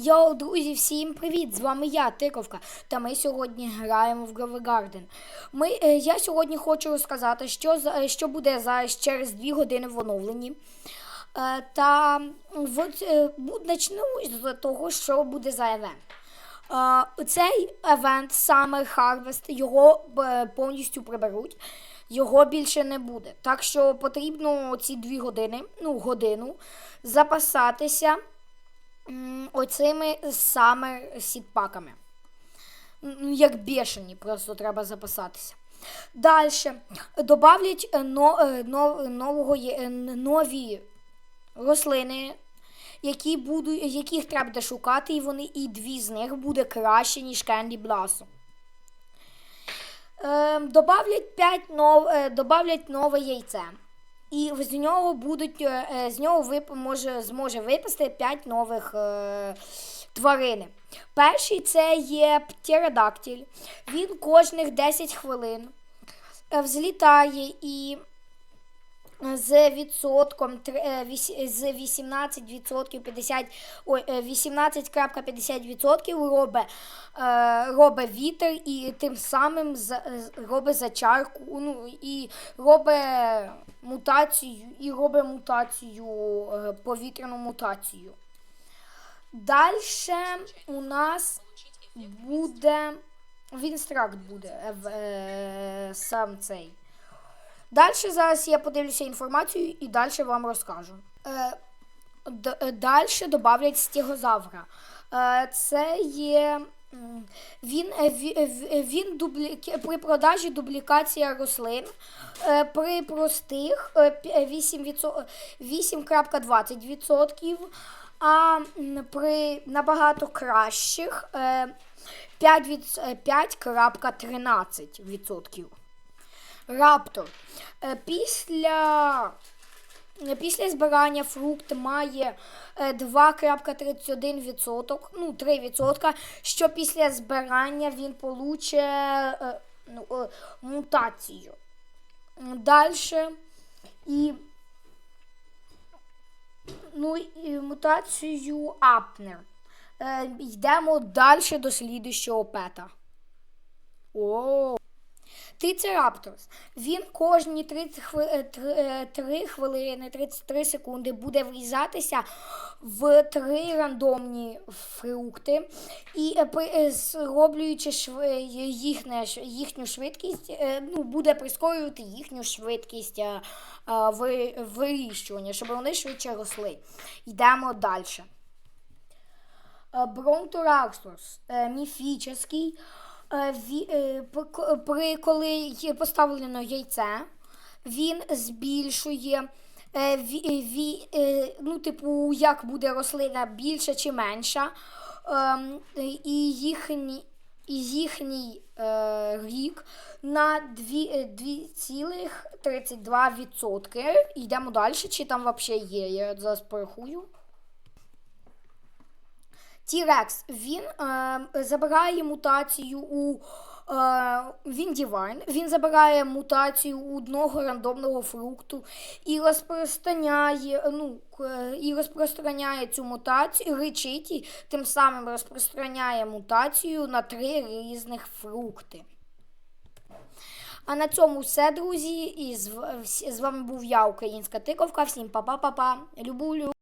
Йоу, друзі, всім привіт! З вами я, Тиковка, та ми сьогодні граємо в Grover Garden. Ми, е, я сьогодні хочу розказати, що, за- е, що буде зараз через 2 години в оновленні. Е, та от, почну з того, що буде за евент. Цей евент Summer Harvest, його повністю приберуть. Його більше не буде. Так що потрібно ці дві години, ну, годину, запасатися оцими саме сітпаками. Ну, Як бешені, просто треба запасатися. Далі добавлять е, е, но- нового, е, нові рослини, які буду, яких треба буде шукати, і вони і дві з них буде краще, ніж Candy Blossom. Е, добавлять 5 нов, добавлять нове яйце. І з нього будуть е, е, з нього вип, може, зможе випасти 5 нових е, тварин. Перший це є птеродактиль. Він кожних 10 хвилин е, взлітає і з відсотком е, з 18% 50, ой, е, 18,50% робить, робить вітер і тим самим робить зачарку, ну і робить мутацію, і робить мутацію, е, повітряну мутацію. Далі у нас буде в інстракт буде е, сам цей. Далі зараз я подивлюся інформацію і далі вам розкажу. Е, е, далі додавлять стегозавра. Е, це є. Він, він дублі... при продажі дублікація рослин при простих е, пі- е, 8 відсо- 8,20%, а при набагато кращих е, 5 від- е, 5,13%. Раптор. Е, Після, е, після збирання фрукт має е, 2,31%, ну 3%, що після збирання він получить е, ну, е, мутацію. Далі і, ну, і мутацію Апнер. Е, йдемо далі до слідущого пета. О. Трицерапторс. Він кожні 30 хви... е, три- е, 3 хвилини 33 секунди буде врізатися в три рандомні фрукти і е, е, зроблюючи шв... е, їхнє, ш- їхню швидкість, ну, буде прискорювати їхню швидкість виріщування, щоб вони швидше росли. Йдемо далі. Бронтораксус міфічний. Е, е, При коли поставлено яйце, він збільшує. е, ві- Ну, типу, як буде рослина більша чи менша, ем, і їхній, і їхній рік на е, 2,32%. Йдемо далі, чи там взагалі є, я зараз порахую. T-Rex, він е, забирає мутацію у е, він Divine, він забирає мутацію у одного рандомного фрукту і розпространяє, ну, і розпространяє цю мутацію, речить і тим самим розпространяє мутацію на три різних фрукти. А на цьому все, друзі. І з, з вами був я, Українська Тиковка. Всім па-па-па-па. Люблю.